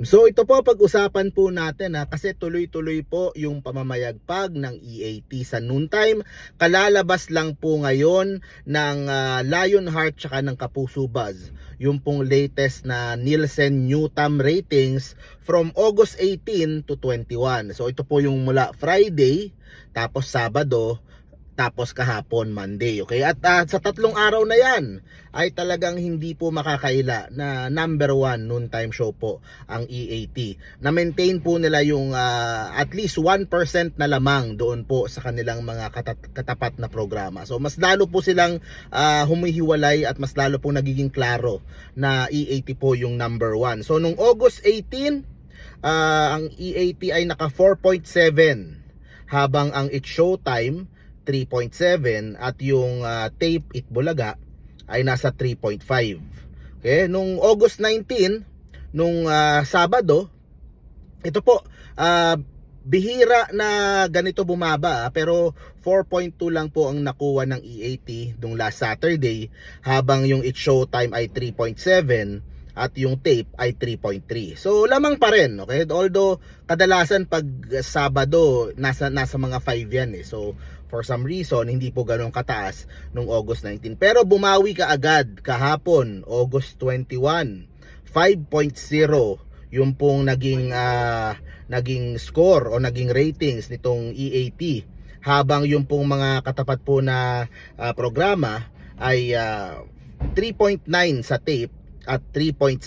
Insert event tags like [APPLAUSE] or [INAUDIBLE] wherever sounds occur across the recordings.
So ito po pag-usapan po natin ha, kasi tuloy-tuloy po yung pamamayagpag ng EAT sa noontime. Kalalabas lang po ngayon ng ah, Lionheart tsaka ng Kapuso Buzz. Yung pong latest na Nielsen Newtam ratings from August 18 to 21. So ito po yung mula Friday, tapos Sabado, tapos kahapon Monday. Okay? At ah, sa tatlong araw na yan ay talagang hindi po makakaila na number one noontime show po ang EAT. Na-maintain po nila yung ah, at least 1% na lamang doon po sa kanilang mga katat- katapat na programa. So mas lalo po silang ah, humihiwalay at mas lalo po nagiging klaro na EAT po yung number one. So nung August 18, ah, ang EAT ay naka 4.7 habang ang It's Showtime 3.7 at yung ah, tape It Bulaga ay nasa 3.5. Okay, nung August 19, nung ah, Sabado, ito po, ah, bihira na ganito bumaba pero 4.2 lang po ang nakuha ng EAT nung last Saturday habang yung It Showtime ay 3.7 at yung tape ay 3.3. So lamang pa rin, okay? Although kadalasan pag Sabado nasa nasa mga 5 yan eh. So for some reason hindi po ganoon kataas nung August 19. Pero bumawi ka agad kahapon, August 21. 5.0 yung pong naging ah, naging score o naging ratings nitong EAT habang yung pong mga katapat po na ah, programa ay ah, 3.9 sa tape at 3.7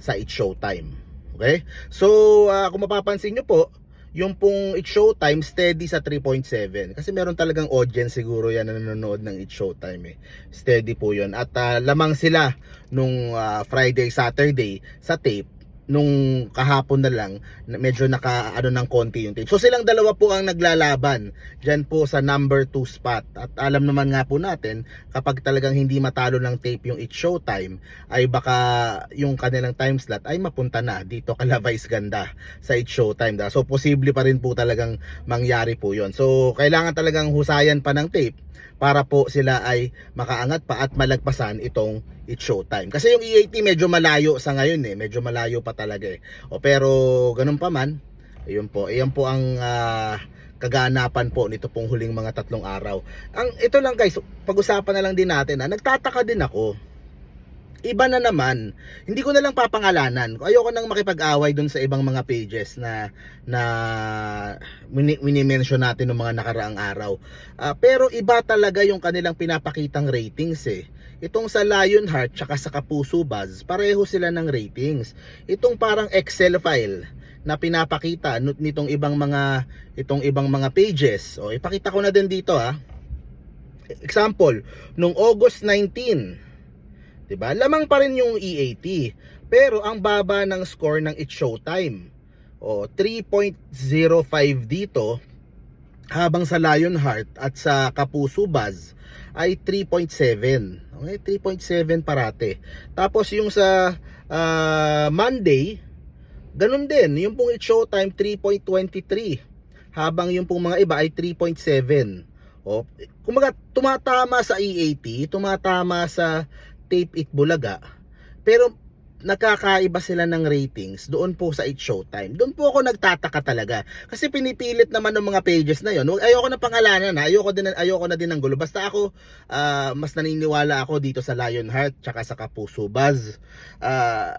sa It's Showtime. Okay? So, ah, kung mapapansin nyo po, yung pong It's Showtime steady sa 3.7 kasi meron talagang audience siguro yan na nanonood ng It's Showtime eh. Steady po yun. At ah, lamang sila nung ah, Friday, Saturday sa tape nung kahapon na lang medyo naka ano ng konti yung tape. So silang dalawa po ang naglalaban diyan po sa number 2 spot. At alam naman nga po natin kapag talagang hindi matalo ng tape yung It's Showtime ay baka yung kanilang time slot ay mapunta na dito kala [LAUGHS] Vice Ganda sa It's Showtime. Da. So posible pa rin po talagang mangyari po yon. So kailangan talagang husayan pa ng tape para po sila ay makaangat pa at malagpasan itong It's Showtime. Kasi yung EAT medyo malayo sa ngayon eh, medyo malayo pa talaga eh. O pero ganun pa man, ayun po, ayan po ang ah, kaganapan po nito pong huling mga tatlong araw. Ang ito lang guys, pag-usapan na lang din natin ha, nagtataka din ako. Iba na naman, hindi ko na lang papangalanan. Ayoko nang makipag-away dun sa ibang mga pages na na mini, mini-mention natin ng mga nakaraang araw. Ah, pero iba talaga yung kanilang pinapakitang ratings eh. Itong sa Lionheart tsaka sa Kapuso Buzz, pareho sila ng ratings. Itong parang Excel file na pinapakita nitong ibang mga itong ibang mga pages. O ipakita ko na din dito ha. Example, nung August 19, 'di ba? Lamang pa rin yung EAT. Pero ang baba ng score ng It's Showtime. O 3.05 dito habang sa Lionheart at sa Kapuso Buzz ay 3.7. Okay, 3.7 parate. Tapos yung sa ah, Monday, ganun din. Yung pong It's Showtime 3.23 habang yung pong mga iba ay 3.7. O, kumaga tumatama sa EAT, tumatama sa Tape It Bulaga. Pero nakakaiba sila ng ratings doon po sa It's Showtime. Doon po ako nagtataka talaga. Kasi pinipilit naman ng mga pages na yon. Ayoko na pangalanan ha. Ayoko din ayoko na din ng gulo. Basta ako ah, mas naniniwala ako dito sa Lionheart tsaka sa Kapuso Buzz. Ah,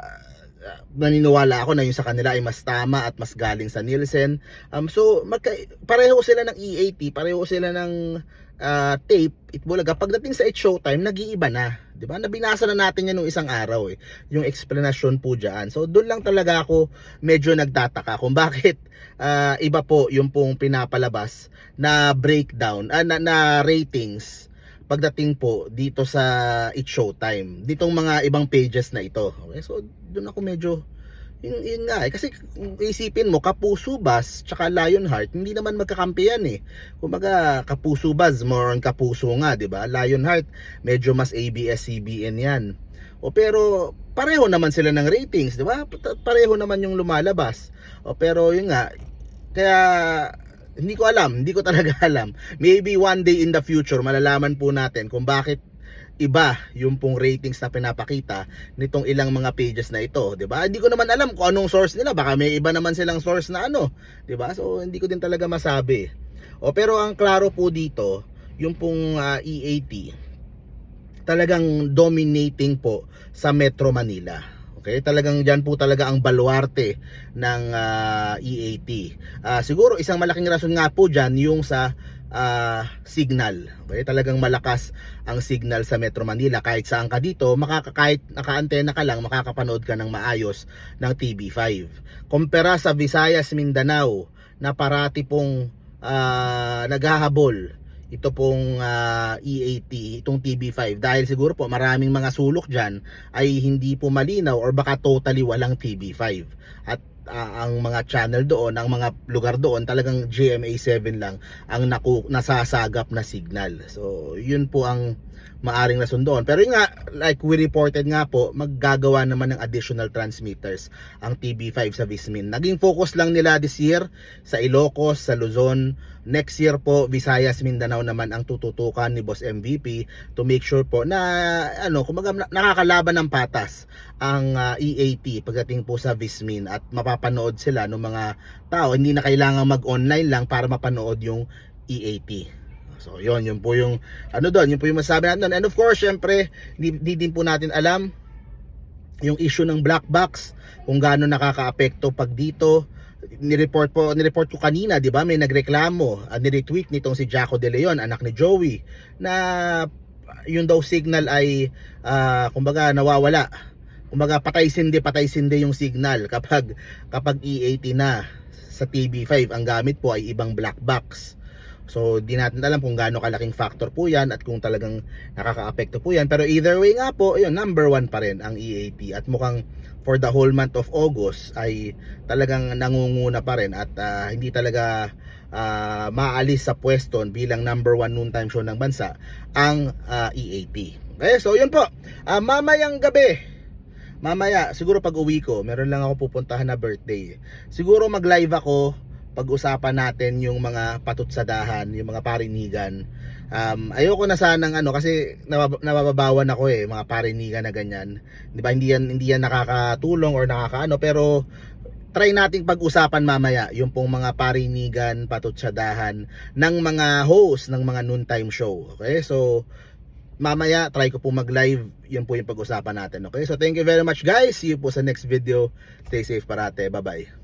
naniniwala ako na yung sa kanila ay mas tama at mas galing sa Nielsen. Um, so, magka, pareho sila ng EAT, pareho sila ng ah, tape, itbulaga. Pagdating sa It's Showtime, nag-iiba na. 'Di ba? Nabinasa na natin yan nung isang araw eh. Yung explanation po diyan. So, doon lang talaga ako medyo nagtataka kung [LAUGHS] bakit ah, iba po yung pong pinapalabas na breakdown, ah, na, na ratings pagdating po dito sa It's Showtime. Ditong mga ibang pages na ito. Okay? So, doon ako medyo yun, yun nga eh. Kasi isipin mo, Kapuso Bus tsaka Lionheart, hindi naman magkakampi yan eh. Kumbaga, Kapuso Bus, more on Kapuso nga, di ba? Lionheart, medyo mas ABS-CBN yan. O pero, pareho naman sila ng ratings, di ba? Pa- Pareho naman yung lumalabas. O pero, yun nga, kaya, hindi ko alam, hindi ko talaga [LAUGHS] alam. Maybe one day in the future, malalaman po natin kung bakit iba yung pong ratings na pinapakita nitong ilang mga pages na ito, 'di ba? Hindi ko naman alam kung anong source nila, baka may iba naman silang source na ano, 'di ba? So hindi ko din talaga masabi. O pero ang klaro po dito, yung pong ah, EAT talagang dominating po sa Metro Manila. Okay, talagang diyan po talaga ang baluarte ng ah, EAT. Ah, siguro isang malaking rason nga po diyan yung sa ah, signal. Okay, talagang malakas ang signal sa Metro Manila kahit saan ka dito, makaka kahit naka-antena ka lang, makakapanood ka ng maayos ng TV5. Kumpara sa Visayas, Mindanao na parati pong ah, naghahabol ito pong ah, EAT, itong TV5 dahil siguro po maraming mga sulok dyan ay hindi po malinaw or baka totally walang TV5 at ah, ang mga channel doon, ang mga lugar doon talagang GMA7 lang ang naku, nasasagap na signal. So yun po ang maaring rason doon pero yun nga, like we reported nga po maggagawa naman ng additional transmitters ang TV5 sa Vismin naging focus lang nila this year sa Ilocos, sa Luzon next year po Visayas, Mindanao naman ang tututukan ni Boss MVP to make sure po na ano, kumaga na- nakakalaban ng patas ang ah, EAT pagdating po sa Vismin at mapapanood sila ng mga tao. Hindi na kailangan mag-online lang para mapanood yung EAT. So, yon yun po yung ano doon, yun po yung masabi natin. doon. And of course, syempre, di, di din po natin alam yung issue ng black box kung gaano nakakaapekto pag dito ni-report po ni-report ko kanina 'di ba may nagreklamo uh, ni-retweet nitong si Jaco De Leon anak ni Joey na yung daw signal ay ah, kumbaga nawawala kumbaga patay sindi patay sindi yung signal kapag kapag E80 na sa TB5 ang gamit po ay ibang black box So, di natin alam kung gaano kalaking factor po yan at kung talagang nakakaapekto po yan. Pero either way nga po, yun, number one pa rin ang EAT. At mukhang for the whole month of August ay talagang nangunguna pa rin at ah, hindi talaga ah, maalis sa pwesto bilang number one noontime show ng bansa ang ah, EAT. Okay, so yun po. Ah, mamayang gabi, mamaya, siguro pag uwi ko, meron lang ako pupuntahan na birthday. Siguro mag-live ako pag-usapan natin yung mga patutsadahan, yung mga parinigan. Um, ayoko na sanang ano kasi nabab- nabababawan ako eh mga parinigan na ganyan. 'Di ba? Hindi yan hindi yan nakakatulong or nakakaano pero try nating pag-usapan mamaya yung pong mga parinigan, patutsadahan ng mga host ng mga noontime show. Okay? So mamaya try ko po mag-live yun po yung pag-usapan natin. Okay? So thank you very much guys. See you po sa next video. Stay safe parate. Bye-bye.